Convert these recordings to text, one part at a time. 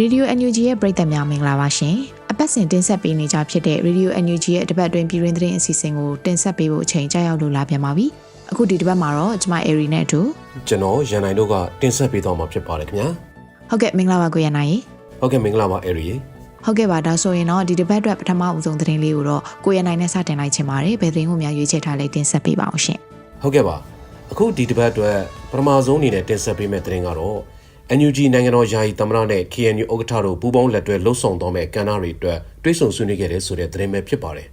Radio NUG ရဲ့ပရိသတ်များမင်္ဂလာပါရှင်။အပတ်စဉ်တင်ဆက်ပေးနေကြဖြစ်တဲ့ Radio NUG ရဲ့တပတ်တွင်ပြည်တွင်းသတင်းအစီအစဉ်ကိုတင်ဆက်ပေးဖို့အချိန်ကြာရောက်လို့လာပြန်ပါပြီ။အခုဒီတပတ်မှာတော့ကျမ Airy နဲ့အတူကျွန်တော်ရန်နိုင်တို့ကတင်ဆက်ပေးသွားမှာဖြစ်ပါတယ်ခင်ဗျာဟုတ်ကဲ့မင်္ဂလာပါကိုရနိုင်ရေဟုတ်ကဲ့မင်္ဂလာပါအေရီရေ။ဟုတ်ကဲ့ပါဒါဆိုရင်တော့ဒီတပတ်အတွက်ပထမအဦးဆုံးသတင်းလေးကိုတော့ကိုရနိုင်နဲ့စတင်လိုက်ချင်ပါတယ်။ဘယ်သတင်းကိုများရွေးချယ်ထားလဲတင်ဆက်ပေးပါအောင်ရှင်ဟုတ်ကဲ့ပါအခုဒီတစ်ပတ်အတွက်ပထမဆုံးအနေနဲ့တင်ဆက်ပေးမယ့်သတင်းကတော့ NUG နိုင်ငံတော်ယာယီသမ္မတနဲ့ KNU ဥက္ကဋ္ဌတို့ပူးပေါင်းလက်တွဲလှုပ်ဆောင်သွားမယ့်ကဏ္ဍတွေအတွက်တွဲဆုံဆွေးနွေးခဲ့တဲ့ဆိုတဲ့သတင်းပဲဖြစ်ပါတယ်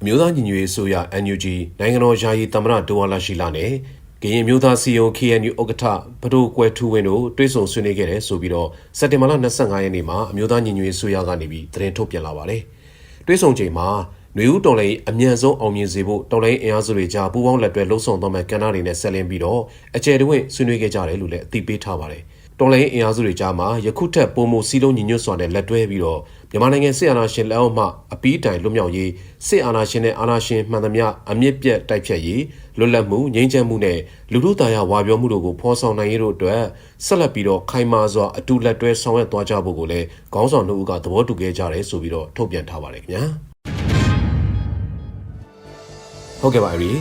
အမျိုးသားညီညွတ်ရေးအစိုးရ NUG နိုင်ငံတော်ယာယီသမ္မတဒိုဝါလာရှိလာနဲ့ကရင်မျိုးသားစီယုံ KNU ဥက္ကဋ္ဌဘဒိုကွယ်ထူဝင်းတို့တွဲဆုံဆွေးနွေးခဲ့တဲ့ဆိုပြီးတော့စက်တင်ဘာလ25ရက်နေ့မှာအမျိုးသားညီညွတ်ရေးအစိုးရကနေပြီးသတင်းထုတ်ပြန်လာပါတယ်တွဲဆုံချိန်မှာຫນွေဦးတော်လိုင်းအမြန်ဆုံးအောင်မြင်စေဖို့တော်လိုင်းအင်အားစုတွေကြားပူးပေါင်းလက်တွဲလှုပ်ဆောင်သွားမယ့်ကဏ္ဍတွေနဲ့ဆက်လင်းပြီးတော့အကျယ်တဝင့်ဆွေးနွေးခဲ့ကြတယ်လို့လည်းအသိပေးထားပါတယ်။ တော်လိုင်းအင်အားစုတွေကြားမှာယခုထက်ပိုမိုစီးလုံးညီညွတ်စွာနဲ့လက်တွဲပြီးတော့မြန်မာနိုင်ငံစစ်အာဏာရှင်လက်အောက်မှအပီးတိုင်လွတ်မြောက်ရေးစစ်အာဏာရှင်နဲ့အာဏာရှင်မှန်သမျှအမြင့်ပြတ်တိုက်ဖြတ်ရေးလွတ်လပ်မှုငြိမ်းချမ်းမှုနဲ့လူထုသားရဝါပြောမှုတို့ကိုဖော်ဆောင်နိုင်ရေးတို့အတွက်ဆက်လက်ပြီးတော့ခိုင်မာစွာအတူလက်တွဲဆောင်ရွက်သွားကြဖို့ကိုလည်းခေါင်းဆောင်တို့ကသဘောတူခဲ့ကြတယ်ဆိုပြီးတော့ထုတ်ပြန်ထားပါတယ်ခင်ဗျာ။ဟုတ်ကဲ့ပါအရီ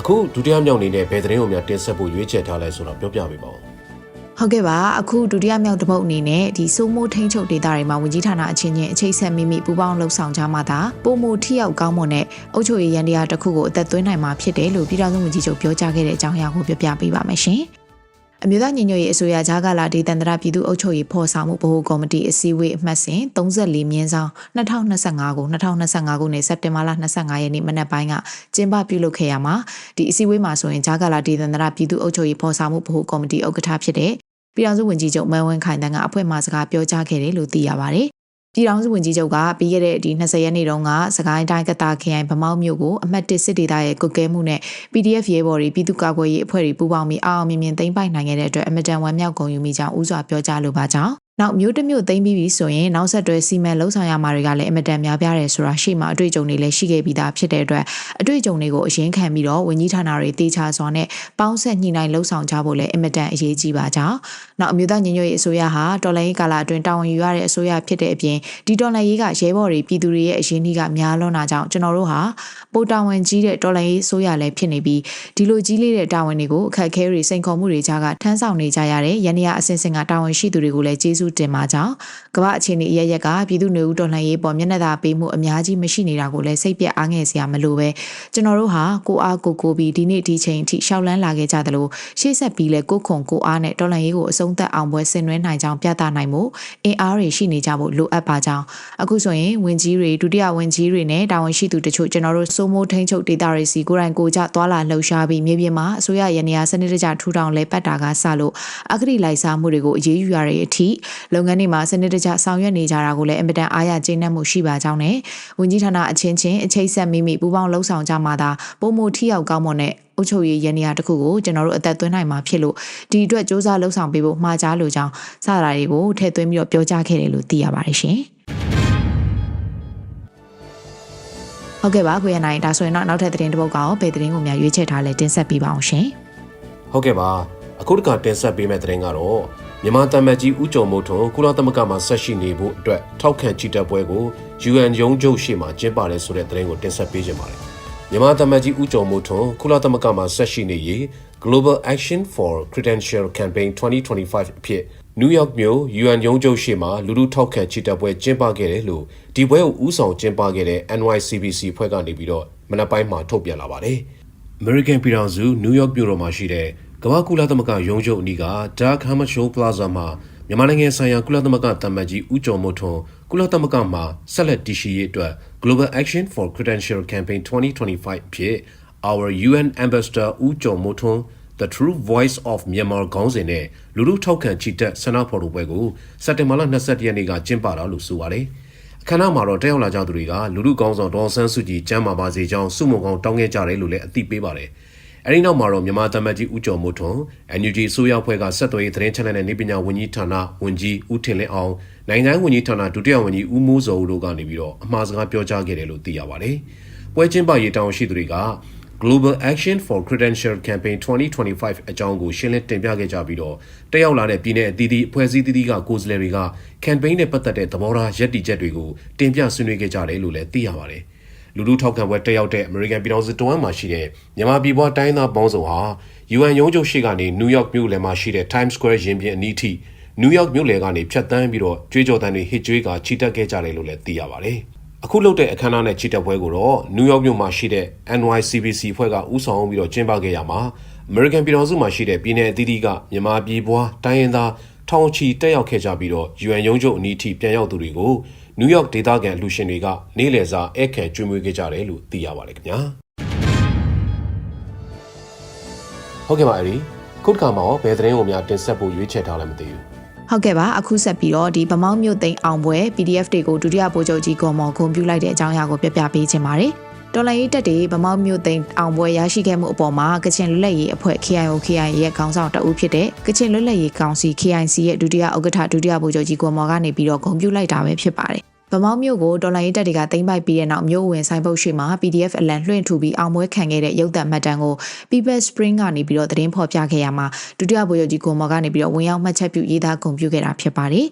အခုဒုတိယမြောက်အနေနဲ့ဘယ်သတင်းကိုများတင်ဆက်ဖို့ရွေးချယ်ထားလဲဆိုတော့ပြောပြပေးပါဦး။ ဟုတ်ကဲ့ပါအခုဒုတိယမြောက်တစ်ပုတ်အနေနဲ့ဒီစိုးမိုးထိန်းချုပ်ဒေတာတွေမှာဝင်ကြီးဌာနအချင်းချင်းအချိတ်ဆက်မိမိပူးပေါင်းလှုပ်ဆောင်ကြမှသာပုံမူထိရောက်ကောင်းမွန်တဲ့အုပ်ချုပ်ရေးရန်တရားတစ်ခုကိုအသက်သွင်းနိုင်မှာဖြစ်တယ်လို့ပြည်ထောင်စုဝန်ကြီးချုပ်ပြောကြားခဲ့တဲ့အကြောင်းအရာကိုပြောပြပေးပါမယ်ရှင်။အမျိုးသားညီညွတ်ရေးအစိုးရဂျာကာလာဒေသန္တရပြည်သူ့အုပ်ချုပ်ရေးဖော်ဆောင်မှုဗဟိုကော်မတီအစည်းအဝေးအမှတ်စဉ်34မြင်းဆောင်2025ကို2025ခုနှစ်စက်တင်ဘာလ25ရက်နေ့မနက်ပိုင်းကကျင်းပပြုလုပ်ခဲ့ရမှာဒီအစည်းအဝေးမှာဆိုရင်ဂျာကာလာဒေသန္တရပြည်သူ့အုပ်ချုပ်ရေးဖော်ဆောင်မှုဗဟိုကော်မတီဥက္ကဋ္ဌဖြစ်တဲ့ ပြည်ထောင်စုဝန်ကြီးချုပ်မန်ဝင်းခိုင်တန်းကအဖွဲ့မှစကားပြောကြားခဲ့တယ်လို့သိရပါတယ်ပြည်ထောင်စုဝန်ကြီးချုပ်ကပြီးခဲ့တဲ့ဒီ20ရက်နေ့တုန်းကစကိုင်းတိုင်းကတာခရိုင်ဗမောက်မြို့ကိုအမှတ်1စစ်ဒေသရဲ့ကုတ်ကဲမှုနဲ့ PDF ရဲဘော်တွေပြည်သူ့ကာကွယ်ရေးအဖွဲ့တွေပူးပေါင်းပြီးအောင်အောင်မြင်မြင်သိမ်းပိုက်နိုင်ခဲ့တဲ့အတွက်အမတန်ဝမ်းမြောက်ဂုဏ်ယူမိကြောင်းဥစွာပြောကြားလိုပါကြောင်း နောက်မျိုးတစ်မျိုးသိမ်းပြီးပြီဆိုရင်နောက်ဆက်တွဲစီမံလှုပ်ဆောင်ရမှာတွေကလည်းအမတန်များပြားတယ်ဆိုတာရှေ့မှာအတွေ့အကြုံတွေလည်းရှိခဲ့ပြီးသားဖြစ်တဲ့အတွက်အတွေ့အကြုံတွေကိုအရင်ခံပြီးတော့ဝန်ကြီးဌာနတွေတေချာစွာနဲ့ပေါင်းဆက်ညှိနှိုင်းလှုပ်ဆောင်ကြဖို့လည်းအမတန်အရေးကြီးပါကြောင်းနောက်အမျိုးသားညီညွတ်ရေးအစိုးရဟာတော်လှန်ရေးကာလအတွင်းတာဝန်ယူရတဲ့အစိုးရဖြစ်တဲ့အပြင်ဒီတော်လှန်ရေးကရဲဘော်တွေပြည်သူတွေရဲ့အရင်ကြီးကများလွန်းတာကြောင့်ကျွန်တော်တို့ဟာပိုတာဝန်ကြီးတဲ့တော်လှန်ရေးအစိုးရလည်းဖြစ်နေပြီးဒီလိုကြီးလေးတဲ့တာဝန်တွေကိုအခက်အခဲတွေစိန်ခေါ်မှုတွေကြားကထမ်းဆောင်နေကြရတဲ့ရန်ရအစင်စင်ကတာဝန်ရှိသူတွေကိုလည်းကျေးဇူးတင်ပါကြောင်းကမ္ဘာအခြေအနေအရရက်ကပြည်သူ့နေဦးတော်လှန်ရေးပေါ်မျက်နှာသာပေးမှုအများကြီးမရှိနေတာကိုလည်းစိတ်ပြတ်အားငယ်စရာမလိုပဲကျွန်တော်တို့ဟာကိုအားကိုကိုပြီးဒီနေ့ဒီချိန်အထိရှောက်လန်းလာခဲ့ကြသလိုရှေ့ဆက်ပြီးလဲကိုခွန်ကိုအားနဲ့တော်လှန်ရေးကိုအဆုံးသတ်အောင်ပွဲဆင်နွှဲနိုင်ကြောင်းပြသနိုင်မှုအင်အားတွေရှိနေကြဖို့လိုအပ်ပါကြောင်းအခုဆိုရင်ဝင်ကြီးတွေဒုတိယဝင်ကြီးတွေနဲ့တာဝန်ရှိသူတချို့ကျွန်တော်တို့စိုးမိုးထိန်ချုပ်ဒေတာတွေစီကိုယ်တိုင်ကိုကြသွာလာလှုပ်ရှားပြီးမြေပြင်မှာအစိုးရရန်ရာစနစ်တကျထူထောင်လဲပတ်တာကစလို့အဂတိလိုက်စားမှုတွေကိုအရေးယူရတဲ့အထိလုပ်ငန်းတွေမှာစနစ်တကျဆောင်ရွက်နေကြတာကိုလည်းအင်မတန်အားရကျေနပ်မှုရှိပါကြောင်းနဲ့ဝန်ကြီးဌာနအချင်းချင်းအချိတ်ဆက်မိမိပူးပေါင်းလှုပ်ဆောင်ကြမှာသာပုံမထိရောက်ကောင်းမွန်တဲ့အုပ်ချုပ်ရေးရန်ရာတစ်ခုကိုကျွန်တော်တို့အသက်သွင်းနိုင်မှာဖြစ်လို့ဒီအတွက်စ조사လှုပ်ဆောင်ပေးဖို့မှာကြားလိုကြောင်းစတာတွေကိုထည့်သွင်းပြီးတော့ပြောကြားခဲ့တယ်လို့သိရပါတယ်ရှင်ဟုတ်ကဲ့ပါကိုရနိုင်ဒါဆိုရင်တော့နောက်ထပ်သတင်းတစ်ပုဒ်ကရောဘယ်သတင်းကိုများရွေးချယ်ထားလဲတင်ဆက်ပေးပါအောင်ရှင်ဟုတ်ကဲ့ပါအခုတခါတင်ဆက်ပေးမယ့်သတင်းကတော့ မြန်မာတမန်ကြီးဦးကျော်မိုးထွန်းကုလသမဂ္ဂမှာဆက်ရှိနေဖို့အတွက်ထောက်ခံချီတက်ပွဲကို UN ရုံးချုပ်ရှေ့မှာကျင်းပတယ်ဆိုတဲ့သတင်းကိုတင်ဆက်ပေးခြင်းပါတယ်မြန်မာတမန်ကြီးဦးကျော်မိုးထွန်းကုလသမဂ္ဂမှာဆက်ရှိနေရေး Global Action for Credential Campaign 2025အဖြစ်နယူးယောက်မြို့ UN ရုံးချုပ်ရှေ့မှာလူလူထောက်ခံချီတက်ပွဲကျင်းပခဲ့တယ်လို့ဒီပွဲကိုဦးဆောင်ကျင်းပခဲ့တဲ့ NYCBC ဖွဲ့ကနေပြီးတော့မနက်ပိုင်းမှာထုတ်ပြန်လာပါတယ်။ American ပြည်ထောင်စုနယူးယောက်မြို့တော်မှာရှိတဲ့ ကမ္ဘာကုလသမဂ္ဂရုံးချုပ်အနီးက Dark Hammarskjöld Plaza မှာမြန်မာနိုင်ငံဆိုင်ရာကုလသမဂ္ဂတမန်ကြီးဦးကျော်မိုးထွန်းကုလသမဂ္ဂမှာဆက်လက်တည်ရှိရေးအတွက် Global Action for Credential Campaign 2025ဖြစ် Our UN Ambassador ဦးကျော်မိုးထွန်း The True Voice of Myanmar ခေါင်းစဉ်နဲ့လူလူထောက်ခံချီတက်ဆန္ဒဖော်ထုတ်ပွဲကိုစက်တင်ဘာလ22ရက်နေ့ကကျင်းပတာလို့ဆိုပါတယ်။အခမ်းအနားမှာတော့တက်ရောက်လာကြသူတွေကလူလူကောင်းဆောင်ဒေါ်ဆန်းစုကြည်ကျမ်းမာပါစေကြောင်းစုမုံကောင်းတောင်းခဲ့ကြတယ်လို့လည်းအသိပေးပါတယ်။ အဲဒီနောက်မှာတော့မြန်မာတမတ်ကြီးဦးကျော်မိုးထွန်း NUG အစိုးရအဖွဲ့ကဆက်သွယ်ရေးသတင်းချက်လက်နဲ့နေပညာဝန်ကြီးဌာနဝန်ကြီးဦးထင်လင်းအောင်နိုင်ငံဝန်ကြီးဌာနဒုတိယဝန်ကြီးဦးမိုးစောဦးတို့ကနေပြီးတော့အမှားစကားပြောကြားခဲ့တယ်လို့သိရပါတယ်။ပွဲချင်းပရေးတောင်ရှိသူတွေက Global Action for Credential Campaign 2025အကြောင်းကိုရှင်းလင်းတင်ပြခဲ့ကြပြီးတော့တက်ရောက်လာတဲ့ပြည်내အသီးသီးအဖွဲ့အစည်းသီးသီးကကိုယ်စားလှယ်တွေက campaign နဲ့ပတ်သက်တဲ့သဘောထားရည်တည်ချက်တွေကိုတင်ပြဆွေးနွေးခဲ့ကြတယ်လို့လည်းသိရပါတယ်။ လူလူထောက်ခံပွဲတက်ရောက်တဲ့ American ပြည်ထောင်စုတဝမ်းမှာရှိတဲ့မြန်မာပြည်ပွားတိုင်းသားပေါင်းစုံဟာ UN ရုံးချုပ်ရှိကနေ New York မြို့လယ်မှာရှိတဲ့ Times Square ရင်ပြင်အနီးထိ New York မြို့လယ်ကနေဖြတ်တန်းပြီးတော့ကြွေးကြော်တန်းတွေဟစ်ကြွေးကချီတက်ခဲ့ကြတယ်လို့လည်းသိရပါတယ်။အခုလုပ်တဲ့အခမ်းအနားနဲ့ချီတက်ပွဲကိုတော့ New York မြို့မှာရှိတဲ့ NYCBC ဖွဲ့ကဦးဆောင်ပြီးတော့ကျင်းပခဲ့ရမှာ American ပြည်ထောင်စုမှာရှိတဲ့ပြည်내အသီးသီးကမြန်မာပြည်ပွားတိုင်းရင်းသားထောင်ချီတက်ရောက်ခဲ့ကြပြီးတော့ UN ရုံးချုပ်အနီးထိပြန်ရောက်သူတွေကို New York ဒေသခံလူရှင်တွေကနေ့လယ်စာဧည့်ခံကျွေးမွေးခဲ့ကြတယ်လို့သိရပါတယ်ခင်ဗျာဟုတ်ကဲ့ပါအဲ့ဒီခုတစ်ခါမှာရောဘယ်သတင်းကိုများတင်ဆက်ဖို့ရွေးချယ်ထားလဲမသိဘူးဟုတ်ကဲ့ပါအခုဆက်ပြီးတော့ဒီဗမောင်းမြို့သိမ်းအောင်ပွဲ PDF တွေကိုဒုတိယဗိုလ်ချုပ်ကြီးကွန်မော်ဂုံပြူလိုက်တဲ့အကြောင်းအရာကိုပြပြပေးခြင်းပါတယ် တော်လိုင်းရေးတက်တွေဗမောင်းမြို့သိမ်းအောင်ပွဲရရှိခဲ့မှုအပေါ်မှာကချင်လွတ်လပ်ရေးအဖွဲ့ KIO KIA ရဲ့ခေါင်းဆောင်တအူးဖြစ်တဲ့ကချင်လွတ်လပ်ရေးကောင်စီ KIC ရဲ့ဒုတိယဥက္ကဋ္ဌဒုတိယဗိုလ်ချုပ်ကြီးကွန်မော်ကနေပြီးတော့ဂုံပြူလိုက်တာပဲဖြစ်ပါတယ်ဗမောင်းမြို့ကိုဒေါ်လာရေးတပ်တွေကသိမ်းပိုက်ပြီးတဲ့နောက်မြို့ဝင်ဆိုင်ပုတ်ရှိမှာ PDF အလံလွှင့်ထူပြီးအောင်ပွဲခံခဲ့တဲ့ရုပ်သံမှတ်တမ်းကို People Spring ကနေပြီးတော့သတင်းဖော်ပြခဲ့ရမှာဒုတိယဗိုလ်ချုပ်ကြီးကိုမော်ကနေပြီးတော့ဝင်ရောက်မှတ်ချက်ပြုရေးသားဂုဏ်ပြုခဲ့တာဖြစ်ပါတယ်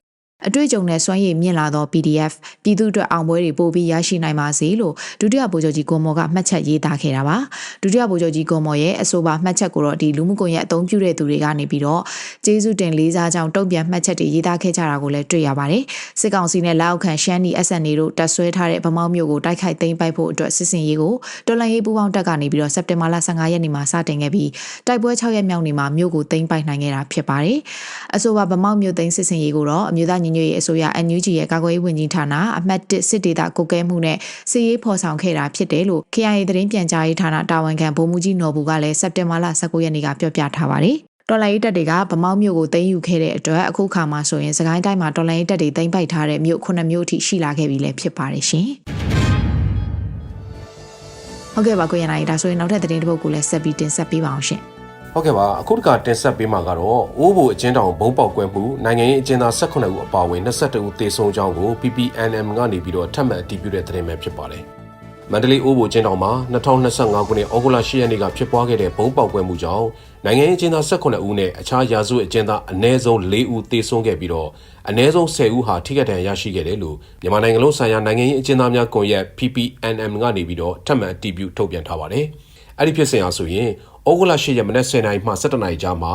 အတွေ့အကြုံနဲ့စွမ်းရည်မြင့်လာသော PDF ပြည်သူ့အတွက်အောင်ပွဲတွေပို့ပြီးရရှိနိုင်ပါစေလို့ဒုတိယဗိုလ်ချုပ်ကြီးကိုမော်ကမှတ်ချက်ရေးသားခဲ့တာပါဒုတိယဗိုလ်ချုပ်ကြီးကိုမော်ရဲ့အဆိုပါမှတ်ချက်ကိုတော့ဒီလူမှုကွန်ရက်အသုံးပြုတဲ့သူတွေကနေပြီးတော့ကျေးဇူးတင်လေးစားကြောင်းတုံ့ပြန်မှတ်ချက်တွေရေးသားခဲ့ကြတာကိုလည်းတွေ့ရပါတယ်စစ်ကောင်စီနဲ့လက်အောက်ခံရှမ်းနီ SNA တို့တပ်ဆွဲထားတဲ့ဗမောက်မြို့ကိုတိုက်ခိုက်သိမ်းပိုက်ဖို့အတွက်စစ်စင်ရေးကိုတော်လန်ရေးပူးပေါင်းတပ်ကနေပြီးတော့စက်တင်ဘာလ15ရက်နေ့မှာစတင်ခဲ့ပြီးတိုက်ပွဲ6ရက်မြောက်နေ့မှာမြို့ကိုသိမ်းပိုက်နိုင်ခဲ့တာဖြစ်ပါတယ်အဆိုပါဗမောက်မြို့သိမ်းစစ်စင်ရေးကိုတော့အမျိုးသားညီညွတ်ရေးအစိုးရ NUG ရဲ့ကာကွယ်ရေးဝန်ကြီးဌာနအမှတ်1စစ်ဒေသကုတ်ကဲမှုနဲ့စီရေးဖော်ဆောင်ခဲ့တာဖြစ်တယ်လို့ KIA သတင်းပြန်ကြားရေးဌာနတာဝန်ခံဗိုလ်မှူးကြီးနော်ဘူးကလည်းစက်တင်ဘာလ19ရက်နေ့ကပြောပြထားပါတယ်တော်လိုင်းတပ်တွေကဗမောက်မြို့ကိုသိမ်းယူခဲ့တဲ့အတွက်အခုခါမှာဆိုရင်စကိုင်းတိုင်းမှာတော်လိုင်းတပ်တွေသိမ်းပိုက်ထားတဲ့မြို့9မြို့အထိရှိလာခဲ့ပြီလည်းဖြစ်ပါတယ်ရှင်။ဟုတ်ကဲ့ပါကိုရနိုင်ဒါဆိုရင်နောက်ထပ်သတင်းတစ်ပုဒ်ကိုလည်းဆက်ပြီးတင်ဆက်ပေးပါအောင်ရှင်။ ဟုတ်ကဲ့ပါအခုတခါတင်ဆက်ပေးမှာကတော့အိုးဘိုအချင်းတောင်ဘုံပေါက်ကွဲမှုနိုင်ငံရေးအကျဉ်းသား18ဦးအပါအဝင်22ဦးသေဆုံးကြောင်းကို PPNM ကနေပြီးတော့ထပ်မံအတည်ပြုတဲ့သတင်းပဲဖြစ်ပါတယ်။မန္တလေးအိုးဘိုအချင်းတောင်မှာ2025ခုနှစ်ဩဂုတ်လ10ရက်နေ့ကဖြစ်ပွားခဲ့တဲ့ဘုံပေါက်ကွဲမှုကြောင့်နိုင်ငံရေးအကျဉ်းသား18ဦးနဲ့အခြားရာဇဝတ်အကျဉ်းသားအနည်းဆုံး4ဦးသေဆုံးခဲ့ပြီးတော့အနည်းဆုံး10ဦးဟာထိခိုက်ဒဏ်ရာရရှိခဲ့တယ်လို့မြန်မာနိုင်ငံလုံးဆိုင်ရာနိုင်ငံရေးအကျဉ်းသားများကွန်ရက် PPNM ကနေပြီးတော့ထပ်မံအတည်ပြုထုတ်ပြန်ထားပါတယ်။အဲ့ဒီဖြစ်စဉ်အားဆိုရင် ဩဂုတ်လ10ရက်မနက်10:00နာရီမှ17:00နာရီကြားမှာ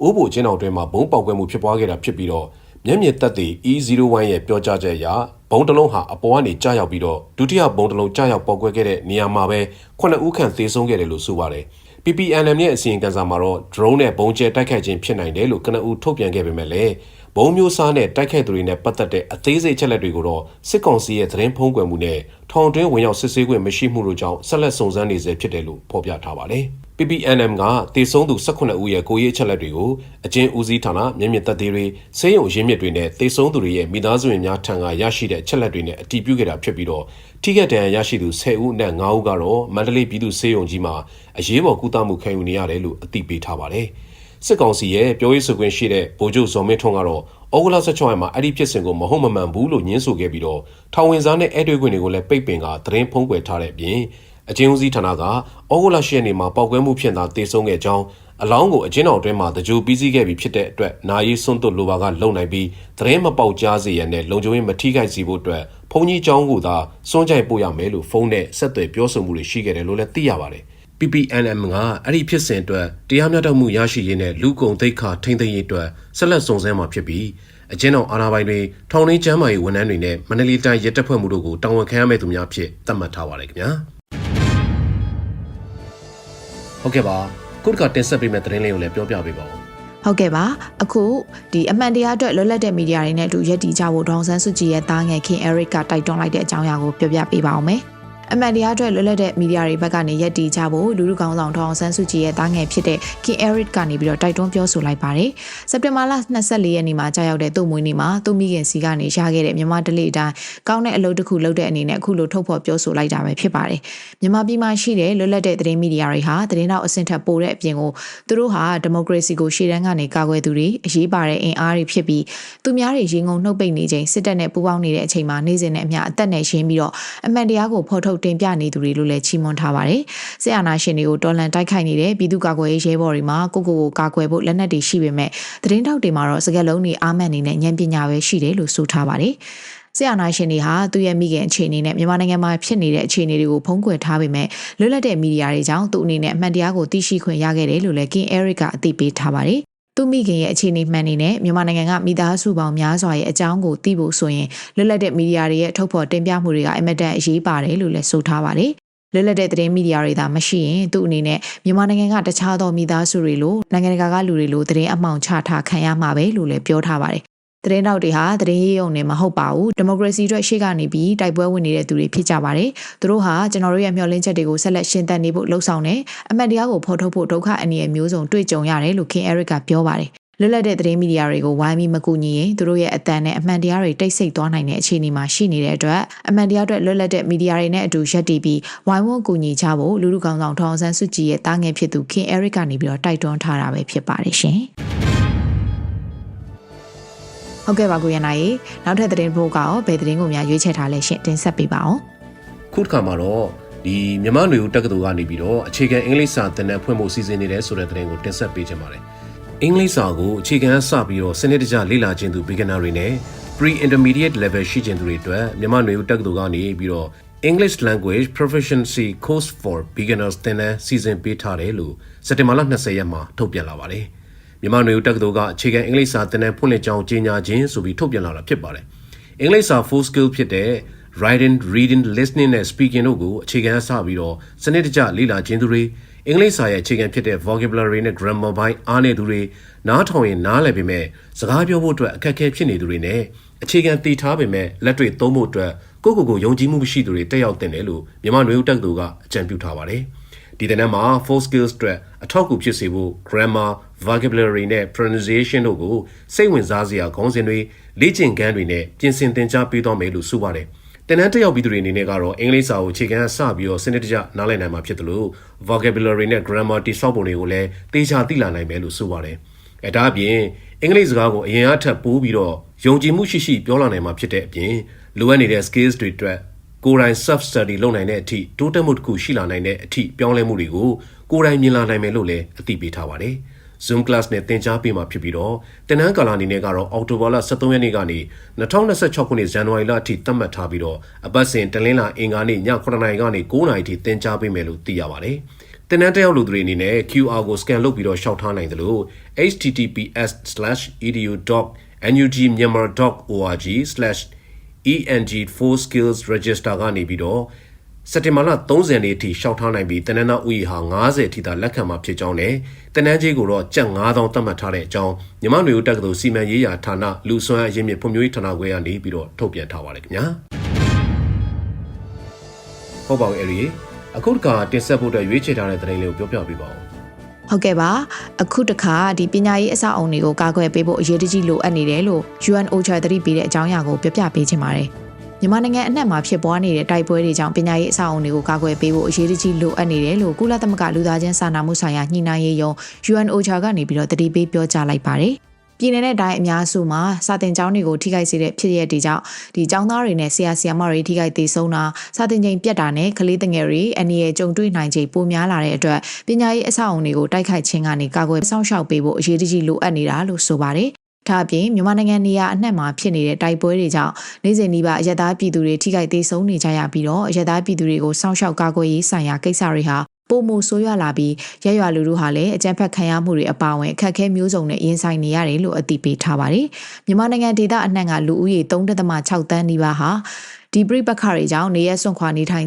အိုးဘိုကျင်းတော်တွင်မှာဘုံပေါက်ကွဲမှုဖြစ်ပွားခဲ့တာဖြစ်ပြီးတော့မျက်မြင်သက်သေ E01 ရဲ့ပြောကြားချက်အရဘုံတစ်လုံးဟာအပေါ်ကနေကြားရောက်ပြီးတော့ဒုတိယဘုံတစ်လုံးကြားရောက်ပေါက်ကွဲခဲ့တဲ့နေရာမှာပဲ9ဦးခန့်သေဆုံးခဲ့တယ်လို့ဆိုပါတယ်။ PPNM ရဲ့အစီရင်ခံစာမှာတော့ drone နဲ့ဘုံကျဲတိုက်ခိုက်ခြင်းဖြစ်နိုင်တယ်လို့ကနအူထုတ်ပြန်ခဲ့ပေမဲ့လည်းဘုံမျိုးစားနဲ့တိုက်ခိုက်သူတွေနဲ့ပတ်သက်တဲ့အသေးစိတ်ချက်လက်တွေကိုတော့စစ်ကောင်စီရဲ့သတင်းဖုံးကွယ်မှုနဲ့ထောင်တွင်းဝင်ရောက်စစ်ဆေးခွင့်မရှိမှုတို့ကြောင့်ဆက်လက်စုံစမ်းနေဆဲဖြစ်တယ်လို့ဖော်ပြထားပါတယ်။ PPNM ကတေဆုံးသူ18ဦးရဲ့ကိုရေးချက်လက်တွေကိုအကျဉ်းဦးစီးဌာနမျက်မြင်သက်သေတွေစေယုံရင်းမြစ်တွေနဲ့တေဆုံးသူတွေရဲ့မိသားစုဝင်များထံကရရှိတဲ့ချက်လက်တွေနဲ့အတည်ပြုခဲ့တာဖြစ်ပြီးတော့ထိခိုက်ဒဏ်ရာရရှိသူ10ဦးနဲ့9ဦးကတော့မန္တလေးပြည်သူ့စေယုံကြီးမှာအရေးပေါ်ကုသမှုခံယူနေရတယ်လို့အသိပေးထားပါတယ်။စစ်ကောင်စီရဲ့ပြောရေးဆိုခွင့်ရှိတဲ့ဗိုလ်ချုပ်ဇော်မင်းထွန်းကတော့ဩဂုတ်လ16ရက်မှာအဲ့ဒီဖြစ်စဉ်ကိုမဟုတ်မမှန်ဘူးလို့ညင်းဆိုခဲ့ပြီးတော့ထောင်ဝင်စားနဲ့အဲ့တွေခွင့်တွေကိုလည်းပိတ်ပင်ကသတင်းဖုံးကွယ်ထားတဲ့အပြင် အချင်းဦးစီးဌာနကဩဂုတ်လ10ရက်နေ့မှာပောက်ကွဲမှုဖြစ်တာတေဆုံးခဲ့ကြောင်းအလောင်းကိုအချင်းတော်အတွင်းမှာတကြိုပြီးစီးခဲ့ပြီဖြစ်တဲ့အတွက်နာယီစွန့်သွတ်လိုပါကလုံနိုင်ပြီးသတင်းမပေါက်ကြားစေရန်နဲ့လုံခြုံရေးမထိခိုက်စေဖို့အတွက်ဘုံကြီးကျောင်းကသာစွန့်ကြိုက်ပို့ရမယ်လို့ဖုန်းနဲ့ဆက်သွယ်ပြောဆိုမှုတွေရှိခဲ့တယ်လို့လည်းသိရပါတယ်။ PPNM ကအဲ့ဒီဖြစ်စဉ်အတွက်တရားမျှတမှုရရှိရေးနဲ့လူကုန်သိက္ခာထိမ့်သိမ်းရေးအတွက်ဆက်လက်စုံစမ်းမှာဖြစ်ပြီးအကျဉ်းတော်အာဏာပိုင်တွေထောင်ရင်းကျမ်းမာရေးဝန်ထမ်းတွေနဲ့မန္တလေးတိုင်းရဲတပ်ဖွဲ့မှုတို့ကိုတာဝန်ခံရမယ့်သူများဖြစ်သတ်မှတ်ထားပါတယ်ခင်ဗျာ။ ဟုတ်ကဲ့ပါခုတကတင်ဆက်ပေးမယ့်သတင်းလေးကိုလည်းပြောပြပေးပါဦးဟုတ်ကဲ့ပါအခုဒီအမှန်တရားအတွက်လွတ်လပ်တဲ့မီဒီယာတွေနဲ့အတူရည်တည်ကြဖို့ဒေါအောင်ဆန်းစုကြည်ရဲ့တားငယ်ခင် Eric ကတိုက်တွန်းလိုက်တဲ့အကြောင်းအရာကိုပြောပြပေးပါအောင်မယ် အမှန်တရားအတွက်လွတ်လပ်တဲ့မီဒီယာတွေဘက်ကနေရည်တည်ကြဖို့လူလူကောင်းဆောင်ဒေါအောင်ဆန်းစုကြည်ရဲ့တားငယ်ဖြစ်တဲ့ King Eric ကနေပြီးတော့တိုက်တွန်းပြောဆိုလိုက်ပါတယ်။စက်တင်ဘာလ24ရက်နေ့မှာကြာရောက်တဲ့သူ့မွေးနေ့မှာသူ့မိခင်စီကနေရခဲ့တဲ့မြန်မာဒလိအတိုင်းကောင်းတဲ့အလုပ်တစ်ခုလုပ်တဲ့အနေနဲ့အခုလိုထုတ်ဖော်ပြောဆိုလိုက်တာပဲဖြစ်ပါတယ်။မြန်မာပြည်မှာရှိတဲ့လွတ်လပ်တဲ့သတင်းမီဒီယာတွေဟာသတင်းတော့အဆင့်ထက်ပိုတဲ့အပြင်ကိုသူတို့ဟာဒီမိုကရေစီကိုရှေ့တန်းကနေကာကွယ်သူတွေအရေးပါတဲ့အင်အားတွေဖြစ်ပြီးသူများတွေရင်ငုံနှုတ်ပိတ်နေချိန်စစ်တပ်နဲ့ပူးပေါင်းနေတဲ့အချိန်မှာနေစဉ်နဲ့အမျှအသက်နဲ့ရှင်းပြီးတော့အမှန်တရားကိုဖော်ထုတ်တင်ပြနေသူတွေလို့လည်းချီးမွမ်းထားပါတယ်။စစ်အာဏာရှင်တွေကိုတော်လှန်တိုက်ခိုက်နေတဲ့ပြည်သူ့ကာကွယ်ရေးရဲဘော်တွေမှာကိုကိုကိုကာကွယ်ဖို့လက်နက်တွေရှိပေမဲ့သတင်းထောက်တွေမှာတော့စကလုံးတွေအားမှန်နေတဲ့ဉာဏ်ပညာပဲရှိတယ်လို့ဆိုထားပါတယ်။ဆရာနာရှင်တွေဟာသူ့ရဲ့မိခင်အခြေအနေနဲ့မြန်မာနိုင်ငံမှာဖြစ်နေတဲ့အခြေအနေတွေကိုဖုံးကွယ်ထားပေမဲ့လွတ်လပ်တဲ့မီဒီယာတွေကြောင့်သူ့အနေနဲ့အမှန်တရားကိုသိရှိခွင့်ရခဲ့တယ်လို့လည်းကင်အဲရစ်ကအသိပေးထားပါတယ်။ သူမိခင်ရဲ့အခြေအနေမှန်နေနဲ့မြန်မာနိုင်ငံကမိသားစုပေါင်းများစွာရဲ့အကြောင်းကိုသိဖို့ဆိုရင်လွတ်လပ်တဲ့မီဒီယာတွေရဲ့ထုတ်ဖော်တင်ပြမှုတွေကအင်မတန်အရေးပါတယ်လို့လည်းဆိုထားပါတယ်။လွတ်လပ်တဲ့သတင်းမီဒီယာတွေသာမရှိရင်သူ့အနေနဲ့မြန်မာနိုင်ငံကတခြားသောမိသားစုတွေလိုနိုင်ငံတကာကလူတွေလိုသတင်းအမှောင်ချထားခံရမှာပဲလို့လည်းပြောထားပါတယ်။ သတင်းတောက်တွေဟာသတင်းရေးုံနဲ့မဟုတ်ပါဘူးဒီမိုကရေစီအတွက်ရှေ့ကနေပြီးတိုက်ပွဲဝင်နေတဲ့သူတွေဖြစ်ကြပါတယ်သူတို့ဟာကျွန်တော်တို့ရဲ့မျှော်လင့်ချက်တွေကိုဆက်လက်ရှင်းသတ်နေဖို့လှုံ့ဆော်နေအမှတ်တရားကိုဖော်ထုတ်ဖို့ဒုက္ခအန္တရာယ်မျိုးစုံတွေ့ကြုံရတယ်လို့ခင်အဲရစ်ကပြောပါတယ်လွတ်လပ်တဲ့သတင်းမီဒီယာတွေကိုဝိုင်းပြီးမကူညီရင်သူတို့ရဲ့အတန်နဲ့အမှန်တရားတွေတိတ်ဆိတ်သွားနိုင်တဲ့အခြေအနေမှာရှိနေတဲ့အတွက်အမှန်တရားအတွက်လွတ်လပ်တဲ့မီဒီယာတွေနဲ့အတူရပ်တည်ပြီးဝိုင်းဝန်းကူညီကြဖို့လူလူကောင်ဆောင်ထောင်ဆန်းစုကြည်ရဲ့တားငယ်ဖြစ်သူခင်အဲရစ်ကနေပြီးတော့တိုက်တွန်းထားတာပဲဖြစ်ပါတယ်ရှင် ဟုတ်ကဲ့ပါကိုရန်နိုင်နောက်ထပ်သတင်းဖို့ကရောဘယ်သတင်းကိုများရွေးချယ်ထားလဲရှင်တင်ဆက်ပေးပါအောင်ခုတစ်ခါမှာတော့ဒီမြမနွေဦးတက္ကသိုလ်ကနေပြီးတော့အခြေခံအင်္ဂလိပ်စာသင်တန်းဖွင့်ဖို့စီစဉ်နေတယ်ဆိုတဲ့သတင်းကိုတင်ဆက်ပေးချင်ပါတယ်။အင်္ဂလိပ်စာကိုအခြေခံအစပြီးတော့စနစ်တကျလေ့လာခြင်းသူ beginner တွေနဲ့ pre-intermediate level ရှိခြင်းသူတွေအတွက်မြမနွေဦးတက္ကသိုလ်ကနေပြီးတော့ English Language Proficiency Course for Beginners သင်တန်းစီစဉ်ပေးထားတယ်လို့စက်တင်ဘာလ20ရက်မှာထုတ်ပြန်လာပါတယ်။ မြန်မာနွေဦးတက္ကသိုလ်ကအခြေခံအင်္ဂလိပ်စာသင်တန်းဖွင့်လှစ်ကြောင်းကြေညာခြင်းဆိုပြီးထုတ်ပြန်လာတာဖြစ်ပါတယ်။အင်္ဂလိပ်စာ full skill ဖြစ်တဲ့ writing, reading, listening နဲ့ speaking တို့ကိုအခြေခံအစပြီးတော့စနစ်တကျလေ့လာခြင်းသူတွေအင်္ဂလိပ်စာရဲ့အခြေခံဖြစ်တဲ့ vocabulary နဲ့ grammar ဘိုင်းအားနည်းသူတွေနားထောင်ရင်နားလည်ပေမဲ့စကားပြောဖို့အတွက်အခက်အခဲဖြစ်နေသူတွေနဲ့အခြေခံတည်ထားပေမဲ့လက်တွေ့သုံးဖို့အတွက်ကိုယ့်ကိုယ်ကိုယုံကြည်မှုမရှိသူတွေတက်ရောက်တင်တယ်လို့မြန်မာနွေဦးတက္ကသိုလ်ကအကြံပြုထားပါတယ်။ဒီတဲ့နက်မှာ full skills အတွက်အထောက်အကူဖြစ်စေဖို့ grammar, vocabulary နဲ့ pronunciation တို့ကိုစိတ်ဝင်စားစရာခေါင်းစဉ်တွေလေ့ကျင့်ခန်းတွေနဲ့ပြင်ဆင်သင်ကြားပေးသွားမယ်လို့ဆိုပါတယ်။တင်နန်းတက်ရောက်ပြီးသူတွေအနေနဲ့ကတော့အင်္ဂလိပ်စာကိုအခြေခံစပြီးတော့စနစ်တကျနားလည်နိုင်မှာဖြစ်တယ်လို့ vocabulary နဲ့ grammar တိစောက်ပုံတွေကိုလည်းသေချာသိလာနိုင်မယ်လို့ဆိုပါတယ်။အဲဒါအပြင်အင်္ဂလိပ်စကားကိုအရင်အထက်ပိုးပြီးတော့ယုံကြည်မှုရှိရှိပြောလာနိုင်မှာဖြစ်တဲ့အပြင်လိုအပ်နေတဲ့ skills တွေအတွက်ကိုယ်တိုင် self study လုပ်နိုင်တဲ့အထိတိုးတက်မှုတစ်ခုရှိလာနိုင်တဲ့အထိပြောင်းလဲမှုတွေကိုကိုယ်တိုင်မြင်လာနိုင်မယ်လို့လည်းအသိပေးထားပါတယ်။ Zoom class နဲ့သင်ကြားပေးမှာဖြစ်ပြီးတော့တင်နန်းကာလအနေနဲ့ကတော့အောက်တိုဘာလ23ရက်နေ့ကနေ2026ခုနှစ်ဇန်နဝါရီလအထိသတ်မှတ်ထားပြီးတော့အပတ်စဉ်တလင်းလာအင်္ဂါနေ့ည9:00နာရီကနေ9:00နာရီထိသင်ကြားပေးမယ်လို့သိရပါတယ်။တင်နန်းတက်ရောက်လူတွေအနေနဲ့ QR ကို scan လုပ်ပြီးတော့ရှောက်ထားနိုင်တယ်လို့ https://edu.nugmyanmar.org/eng4skills register ကနေပြီးတော့ စက်တင်ဘာလ30ရက်နေ့အထိရှောက်ထားနိုင်ပြီးတနင်္လာဥယျာဟာ90ထိသာလက်ခံမှာဖြစ်ကြောင်းနဲ့တနန်းကြီးကိုတော့ကြက်9000သတ်မှတ်ထားတဲ့အကြောင်းမြမနွေဦးတက္ကသိုလ်စီမံရေးရာဌာနလူဆွမ်းအရင်းမြစ်ဖွံ့ဖြိုးရေးဌာနခွဲကနေပြီးတော့ထုတ်ပြန်ထားပါတယ်ခင်ဗျာဟုတ်ပါဘူးအဲ့ဒီအခုတခါတင်ဆက်ဖို့အတွက်ရွေးချယ်ထားတဲ့သတင်းလေးကိုပြောပြပေးပါဦးဟုတ်ကဲ့ပါအခုတခါဒီပညာရေးအဆောက်အုံတွေကိုကာကွယ်ပေးဖို့အရေးတကြီးလိုအပ်နေတယ်လို့ UNOCHA သတိပေးတဲ့အကြောင်းအရာကိုပြပြပေးချင်ပါတယ် မြန်မာနိုင်ငံအနှံ့မှာဖြစ်ပွားနေတဲ့တိုက်ပွဲတွေကြောင့်ပညာရေးအဆောက်အုံတွေကိုကာကွယ်ပေးဖို့အရေးတကြီးလိုအပ်နေတယ်လို့ကုလသမဂ္ဂလူသားချင်းစာနာမှုဆိုင်ရာညှိနှိုင်းရေးယုံ UNOCHA ကနေပြီးတော့တတိပေးပြောကြားလိုက်ပါတယ်ပြည်내နဲ့တိုင်းအများစုမှာစာတင်ကျောင်းတွေကိုထိခိုက်စေတဲ့ဖြစ်ရပ်တွေကြောင့်ဒီကျောင်းသားတွေနဲ့ဆရာဆရာမတွေထိခိုက်သေးဆုံးတာစာတင်ချိန်ပြတ်တာနဲ့ကလေးငယ်တွေအနေရကြုံတွေ့နိုင်ချိန်ပိုများလာတဲ့အတွက်ပညာရေးအဆောက်အုံတွေကိုတိုက်ခိုက်ခြင်းကနေကာကွယ်စောင့်ရှောက်ပေးဖို့အရေးတကြီးလိုအပ်နေတာလို့ဆိုပါတယ် ဒါအပြင်မြန်မာနိုင်ငံနေရာအနှံ့မှာဖြစ်နေတဲ့တိုက်ပွဲတွေကြောင့်နေ့စဉ်ဒီပါအရသားပြည်သူတွေထိခိုက်သေးဆုံးနေကြရပြီးတော့အရသားပြည်သူတွေကိုစောင့်ရှောက်ကာကွယ်ရေးဆိုင်ရာကိစ္စတွေဟာပုံမှုဆိုးရွားလာပြီးရရွာလူလူဟာလည်းအကြမ်းဖက်ခံရမှုတွေအပါအဝင်အခက်အခဲမျိုးစုံနဲ့ရင်ဆိုင်နေရတယ်လို့အသိပေးထားပါတယ်။မြန်မာနိုင်ငံဒေသအနှံ့ကလူဦးရေ3.6တန်းနီးပါးဟာ ဒီပြိပခါတွေကြောင့်နေရက်စွန့်ခွာနေထိုင်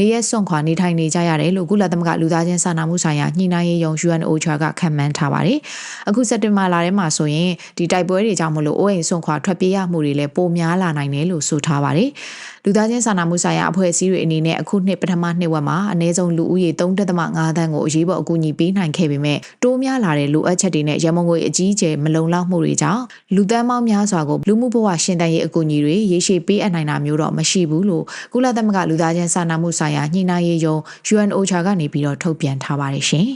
နေရက်စွန့်ခွာနေထိုင်နေကြရတယ်လို့ကုလသမဂ္ဂလူသားချင်းစာနာမှုဆိုင်ရာညှိနှိုင်းရေးယုံ UNOCHA ကခန့်မှန်းထားပါတယ်။အခုစက်တင်ဘာလထဲမှာဆိုရင်ဒီတိုက်ပွဲတွေကြောင့်မလို့အိုးအိမ်စွန့်ခွာထွက်ပြေးရမှုတွေလည်းပိုများလာနိုင်တယ်လို့ဆိုထားပါတယ်။ လူသားချင်းစာနာမှုဆိုင်ရာအဖွဲ့အစည်းတွေအနေနဲ့အခုနှစ်ပထမနှစ်ဝက်မှာအနည်းဆုံးလူဦးရေ3.5သန်းကိုအရေးပေါ်အကူအညီပေးနိုင်ခဲ့ပေမဲ့တိုးများလာတဲ့လိုအပ်ချက်တွေနဲ့ရမုံငွေအကြီးအကျယ်မလုံလောက်မှုတွေကြောင့်လူသန်းပေါင်းများစွာကိုလူမှုဘဝရှင်သန်ရေးအကူအညီတွေရေရှည်ပေးအပ်နိုင်တာမျိုးတော့မရှိဘူးလို့ကုလသမဂ္ဂလူသားချင်းစာနာမှုဆိုင်ရာညှိနှိုင်းရေးယုံ UNOCHA ကနေပြီးတော့ထုတ်ပြန်ထားပါတယ်ရှင်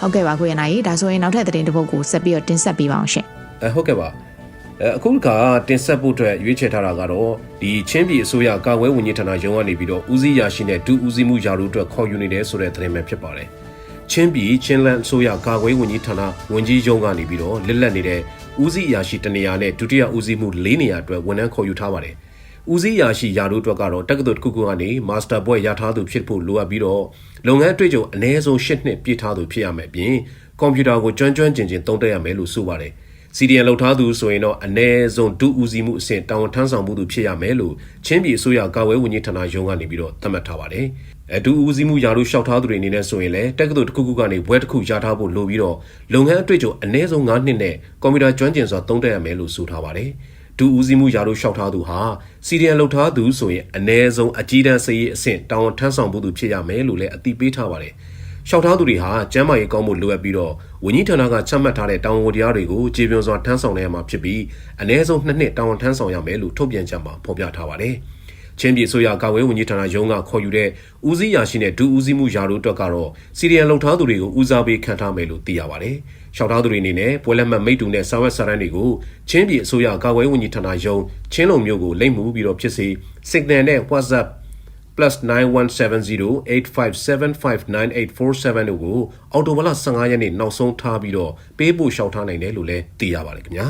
ဟုတ်ကဲ့ပါကိုရနိုင်ဒါဆိုရင်နောက်ထပ်သတင်းတစ်ပုဒ်ကိုဆက်ပြီးတော့တင်ဆက်ပေးပါအောင်ရှင်အဲဟုတ်ကဲ့ပါ အဲအခုကတင်ဆက်ဖို့အတွက်ရွေးချယ်ထားတာကတော့ဒီချင်းပြည်အစိုးရကာကွယ်ဝင်ကြီးဌာနရုံးကနေပြီးတော့ဦးစီးရရှိနဲ့ဒုဦးစီးမှုယာတို့အတွက်ခေါ်ယူနေတယ်ဆိုတဲ့သတင်းပဲဖြစ်ပါတယ်။ချင်းပြည်ချင်းလန်အစိုးရကာကွယ်ဝင်ကြီးဌာနဝန်ကြီးရုံးကနေပြီးတော့လစ်လက်နေတဲ့ဦးစီးရရှိတနေရာနဲ့ဒုတိယဦးစီးမှု၄နေရာအတွက်ဝန်ထမ်းခေါ်ယူထားပါတယ်။ဦးစီးရရှိယာတို့အတွက်ကတော့တက္ကသိုလ်တစ်ခုခုကနေမာစတာဘွဲ့ရထားသူဖြစ်ဖို့လိုအပ်ပြီးတော့လုပ်ငန်းအတွေ့အကြုံအနည်းဆုံး၈နှစ်ပြည့်ထားသူဖြစ်ရမယ်အပြင်ကွန်ပျူတာကိုကျွမ်းကျွမ်းကျင်ကျင်သုံးတတ်ရမယ်လို့ဆိုပါတယ်။ CDN လောက်ထားသူဆိုရင်တော့အ ਨੇ ဆုံးဒုဦးစီးမှုအဆင့်တာဝန်ထမ်းဆောင်မှုသူဖြစ်ရမယ်လို့ချင်းပြည်အစိုးရကာကွယ်ဝင်ကြီးဌာနရုံးကနေပြီးတော့သတ်မှတ်ထားပါတယ်။အဒုဦးစီးမှုယာတို့လျှောက်ထားသူတွေအနေနဲ့ဆိုရင်လည်းတက္ကသိုလ်တစ်ခုခုကနေဘွဲတစ်ခုရထားဖို့လိုပြီးတော့လုပ်ငန်းအတွေ့အကြုံအ ਨੇ ဆုံး9နှစ်နဲ့ကွန်ပျူတာကျွမ်းကျင်စွာသုံးတတ်ရမယ်လို့ဆိုထားပါတယ်။ဒုဦးစီးမှုယာတို့လျှောက်ထားသူဟာ CDN လောက်ထားသူဆိုရင်အ ਨੇ ဆုံးအကြီးတန်းစည်ရေးအဆင့်တာဝန်ထမ်းဆောင်မှုသူဖြစ်ရမယ်လို့လည်းအတိပေးထားပါတယ်။ ရှောက်ထားသူတွေဟာကျမ်းမာရေးကောင်းမှုလိုအပ်ပြီးတော့ဝန်ကြီးဌာနကချမှတ်ထားတဲ့တာဝန်ဝတ္တရားတွေကိုခြေပြုံစွာထမ်းဆောင်နိုင်ရမှာဖြစ်ပြီးအ ਨੇ ဆုံးနှစ်နှစ်တာဝန်ထမ်းဆောင်ရမယ်လို့ထုတ်ပြန်ချက်မှာဖော်ပြထားပါတယ်။ချင်းပြည်ဆိုရကာဝဲဝန်ကြီးဌာနရုံးကခေါ်ယူတဲ့ဦးစီးရာရှိနဲ့ဒုဦးစီးမှုယာတို့အတွက်ကတော့စီရီယံလုံထားသူတွေကိုဦးစားပေးခံထားမယ်လို့သိရပါတယ်။ရှောက်ထားသူတွေအနေနဲ့ပွဲလက်မှတ်မိတ္တူနဲ့စာဝတ်စာတမ်းတွေကိုချင်းပြည်အစိုးရကာဝဲဝန်ကြီးဌာနရုံးချင်းလုံမျိုးကိုလိမ့်မှုပြီးတော့ဖြစ်စေ Signal နဲ့ WhatsApp plus 917085759847တို့ကိုအော်တိုဘလ15ရက်နေ့နောက်ဆုံးထားပြီးတော့ပေးပို့လျှောက်ထားနိုင်တယ်လို့လည်းသိရပါတယ်ခင်ဗျာ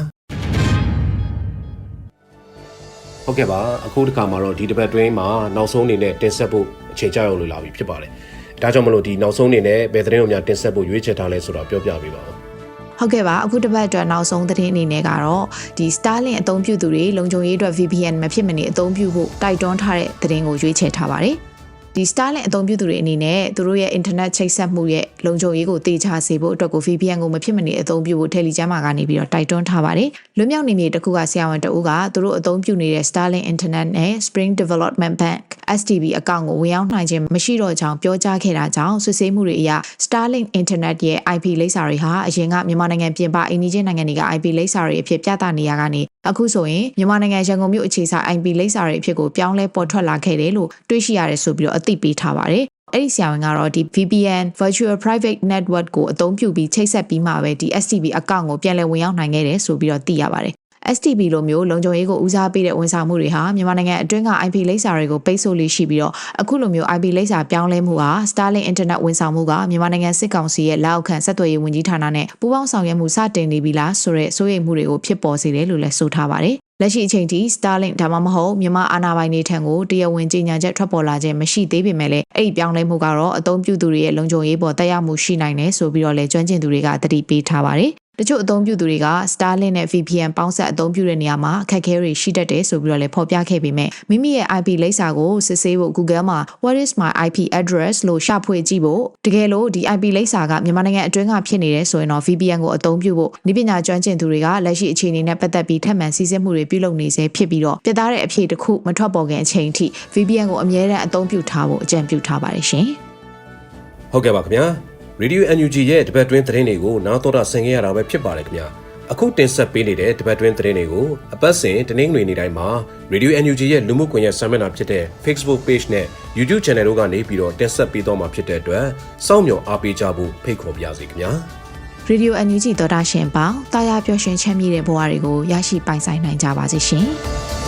ဟုတ်ကဲ့ပါအခုတစ်ခါမှာတော့ဒီတစ်ပတ်တွင်းမှာနောက်ဆုံးအနေနဲ့တင်ဆက်ဖို့အခြေချရောက်လို့လာပြီဖြစ်ပါတယ်ဒါကြောင့်မလို့ဒီနောက်ဆုံးအနေနဲ့ဘယ်သတင်းကိုများတင်ဆက်ဖို့ရွေးချယ်ထားလဲဆိုတော့ပြောပြပေးပါဦး ဟုတ်ကဲ့ပါအခုတစ်ပတ်အတွက်နောက်ဆုံးသတင်းအနေနဲ့ကတော့ဒီ Starlink အသုံးပြုသူတွေလုံခြုံရေးအတွက် VPN မဖြစ်မနေအသုံးပြုဖို့တိုက်တွန်းထားတဲ့သတင်းကိုရွေးချယ်ထားပါတယ် ဒီ Starlink အသုံးပြုသူတွေအနေနဲ့သူတို့ရဲ့ internet ချိတ်ဆက်မှုရဲ့လုံခြုံရေးကိုတေချာစေဖို့အတွက်ကို VPN ကိုမဖြစ်မနေအသုံးပြုဖို့ Telegram မှာကနေပြီးတော့တိုက်တွန်းထားပါတယ်။လွတ်မြောက်နေမြေတစ်ခုကဆရာဝန်တအုပ်ကသူတို့အသုံးပြုနေတဲ့ Starlink Internet နဲ့ Spring Development Bank STB အကောင့်ကိုဝင်ရောက်နိုင်ခြင်းမရှိတော့ကြောင်းပြောကြားခဲ့တာကြောင့်ဆွေးနွေးမှုတွေအရ Starlink Internet ရဲ့ IP လိပ်စာတွေဟာအရင်ကမြန်မာနိုင်ငံပြင်ပအိန္ဒိယနိုင်ငံတွေက IP လိပ်စာတွေအဖြစ်ပြသနေရကနေအခုဆိုရင်မြန်မာနိုင်ငံရန်ကုန်မြို့အခြေစိုက် IP လိပ်စာတွေအဖြစ်ကိုပြောင်းလဲပေါ်ထွက်လာခဲ့တယ်လို့တွေးရှိရတယ်ဆိုပြီးတော့အသိပေးထားပါတယ်အဲ့ဒီဆရာဝန်ကတော့ဒီ VPN Virtual Private Network ကိုအသုံးပြုပြီးချိတ်ဆက်ပြီးမှပဲဒီ STB အကောင့်ကိုပြန်လည်ဝင်ရောက်နိုင်ခဲ့တယ်ဆိုပြီးတော့သိရပါတယ် STB လိုမျိုးလုံခြုံရေးကိုဦးစားပေးတဲ့ဝန်ဆောင်မှုတွေဟာမြန်မာနိုင်ငံအတွင်းက IP လိပ်စာတွေကိုပိတ်ဆို့လေးရှိပြီးတော့အခုလိုမျိုး IP လိပ်စာပြောင်းလဲမှုဟာ Starlink Internet ဝန်ဆောင်မှုကမြန်မာနိုင်ငံစစ်ကောင်စီရဲ့လက်အောက်ခံဆက်သွယ်ရေးဝန်ကြီးဌာနနဲ့ပူးပေါင်းဆောင်ရွက်မှုစတင်နေပြီလားဆိုတဲ့စိုးရိမ်မှုတွေကိုဖြစ်ပေါ်စေတယ်လို့လည်းဆိုထားပါတယ် လက်ရှိအချိန်ထိ Starlink ဒါမှမဟုတ်မြန်မာအာဏာပိုင်တွေထံကိုတရားဝင်ကြေညာချက်ထွက်ပေါ်လာခြင်းမရှိသေးပေမဲ့လည်းအဲ့ဒီပြောင်းလဲမှုကတော့အသုံးပြုသူတွေရဲ့လုံခြုံရေးပေါ်တက်ရောက်မှုရှိနိုင်တယ်ဆိုပြီးတော့လည်းကျွမ်းကျင်သူတွေကသတိပေးထားပါတယ် တချို့အသုံးပြုသူတွေက Starlink နဲ့ VPN ပေါင်းဆက်အသုံးပြုတဲ့နေရာမှာအခက်အခဲတွေရှိတတ်တယ်ဆိုပြီးတော့လည်းဖော်ပြခဲ့ပေမဲ့မိမိရဲ့ IP လိပ်စာကိုစစ်ဆေးဖို့ Google မှာ What is my IP address လို့ရှာဖွေကြည့်ဖို့တကယ်လို့ဒီ IP လိပ်စာကမြန်မာနိုင်ငံအတွင်းကဖြစ်နေတယ်ဆိုရင်တော့ VPN ကိုအသုံးပြုဖို့ဤပညာကျွမ်းကျင်သူတွေကလက်ရှိအခြေအနေနဲ့ပတ်သက်ပြီးထပ်မံစီစစ်မှုတွေပြုလုပ်နေစေဖြစ်ပြီးတော့ပြသတဲ့အဖြေတစ်ခုမထွက်ပေါ်ခင်အချိန်ထိ VPN ကိုအမြဲတမ်းအသုံးပြုထားဖို့အကြံပြုထားပါတယ်ရှင်။ဟုတ်ကဲ့ပါခင်ဗျာ Radio NUG ရဲ့တပတ်တွင်းသတင်းတွေကိုနားတော်တာဆင်ခဲ့ရတာပဲဖြစ်ပါတယ်ခင်ဗျာအခုတင်ဆက်ပေးနေတဲ့တပတ်တွင်းသတင်းတွေကိုအပတ်စဉ်တနင်္ဂနွေနေ့တိုင်းမှာ Radio NUG ရဲ့လူမှုကွန်ရက်ဆာမျက်နှာဖြစ်တဲ့ Facebook Page နဲ့ YouTube Channel တို့ကနေပြီးတော့တင်ဆက်ပေးတော့မှာဖြစ်တဲ့အတွက်စောင့်မျှော်အားပေးကြဖို့ဖိတ်ခေါ်ပါရစေခင်ဗျာရေဒီယိုအန်ယူဂျီသောတာရှင်ပေါင်းတာယာပျော်ရွှင်ချမ်းမြေ့တဲ့ဘဝတွေကိုရရှိပိုင်ဆိုင်နိုင်ကြပါစေရှင်။